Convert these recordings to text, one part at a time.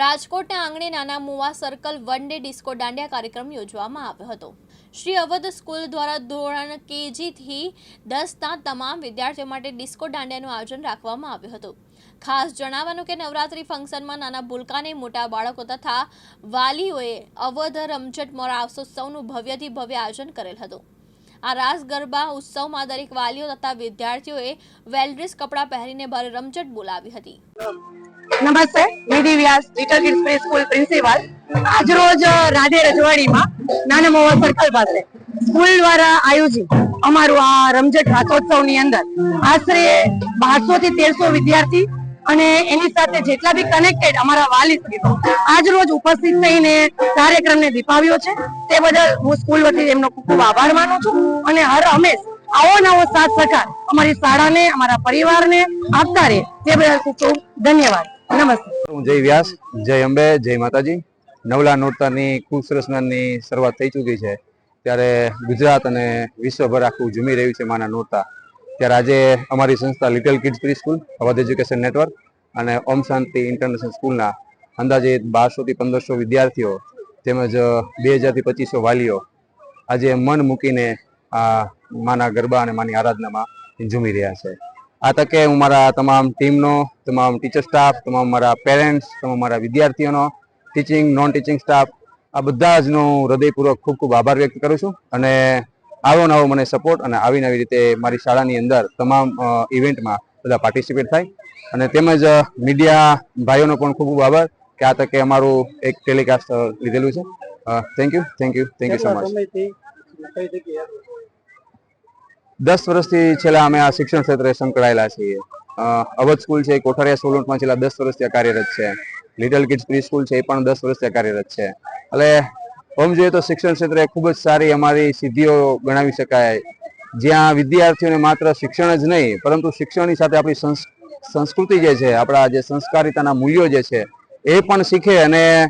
રાજકોટના આંગણે Nana Mava circle one day disco dandiya કાર્યક્રમ યોજવામાં આવ્યો હતો. શ્રી અવધ સ્કૂલ દ્વારા ધોરણ કેજીથી દસના તમામ વિદ્યાર્થીઓ માટે ડિસ્કો દાંડિયાનું આયોજન રાખવામાં આવ્યું હતું. ખાસ જણાવવાનું કે નવરાત્રી ફંક્શનમાં નાના ભૂલકાને મોટા બાળકો તથા વાલીઓએ અવધ રમઝટ મોરાવસોત્સવનું ભવ્યથી ભવ્ય આયોજન કરેલ હતું. આ રાસ ગરબા ઉત્સવમાં દરેક વાલીઓ તથા વિદ્યાર્થીઓએ વેલડ્રેસ કપડાં પહેરીને ભારે રમઝટ બોલાવી હતી. નમસ્તે Nidhi Vyas little kids play school principal આજ રોજ રાધે રજવાડીમાં નાના મોવા સર્કલ પાસે સ્કૂલ દ્વારા આયોજિત અમારું આ રમઝટ રાસોત્સવની અંદર આશરે બારસો થી તેરસો વિદ્યાર્થી અને એની સાથે જેટલા બી કનેક્ટેડ અમારા વાલીશ્રીઓ આજ રોજ ઉપસ્થિત થઈને કાર્યક્રમને દીપાવ્યો છે. તે બદલ હું સ્કૂલ વતી એમનો ખૂબ આભાર માનું છું અને હર હંમેશ આવો નવો સાથ સહકાર. અમારી શાળાને, અમારા પરિવારને આપતા રહે તે બદલ ખૂબ ધન્યવાદ. નમસ્તે. હું જય વ્યાસ, જય અંબે, જય માતાજી. નવલા નોરતાની ખૂબ સરસ નાની શરૂઆત થઈ ચૂકી છે. ત્યારે ગુજરાત અને વિશ્વભર આખું ઝૂમી રહ્યું છે માના નોરતા. ત્યારે આજે અમારી સંસ્થા little kids pre school Avadh education network અને ઓમ શાંતિ ઇન્ટરનેશનલ સ્કૂલના અંદાજે બારસો થી પંદરસો વિદ્યાર્થીઓ તેમજ બે હજારથી પચીસો વાલીઓ આજે મન મૂકીને આ માના ગરબા અને માની આરાધનામાં ઝૂમી રહ્યા છે. આ તકે હું મારા તમામ ટીમનો તમામ ટીચર સ્ટાફ તમામ મારા પેરેન્ટ્સ તમામ મારા વિદ્યાર્થીઓનો ટીચિંગ નોન ટીચિંગ સ્ટાફ આ બધા જ નો હૃદયપૂર્વક ખૂબ ખૂબ આભાર વ્યક્ત કરું છું અને આવો નવો મને સપોર્ટ અને આવી નવી રીતે મારી શાળાની અંદર તમામ ઇવેન્ટમાં બધા પાર્ટિસિપેટ થાય. અને તેમજ મીડિયા ભાઈઓનો પણ ખૂબ ખૂબ આભાર કે આ તકે અમારું એક ટેલિકાસ્ટ લીધેલું છે. Thank you thank you thank you so much દસ વર્ષથી છેલ્લા અમે આ શિક્ષણ ક્ષેત્રે સંકળાયેલા છીએ. અવધ સ્કૂલ છે, કોઠારિયા સોલંટમાં છેલ્લા દસ વર્ષથી કાર્યરત છે. લિટલ કિડ્સ પ્રી સ્કૂલ છે, એ પણ દસ વર્ષથી કાર્યરત છે. એટલે આમ જોઈએ તો શિક્ષણ ક્ષેત્રે ખૂબ જ સારી અમારી સિદ્ધિઓ ગણાવી શકાય. જ્યાં વિદ્યાર્થીઓને માત્ર શિક્ષણ જ નહીં, પરંતુ શિક્ષણની સાથે આપણી સંસ- સંસ્કૃતિ જે છે, આપણા જે સંસ્કારિતાના મૂલ્યો જે છે, એ પણ શીખે અને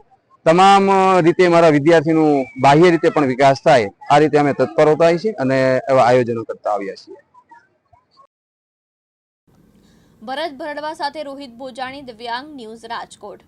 તમામ રીતે મારા વિદ્યાર્થીનું બાહ્ય રીતે પણ વિકાસ થાય, આ રીતે અમે તત્પર હોતા છીએ અને એવા આયોજનો કરતા આવ્યા છીએ. ભરત ભરડવા સાથે રોહિત ભોજાણી, દિવ્યાંગ ન્યૂઝ રાજકોટ.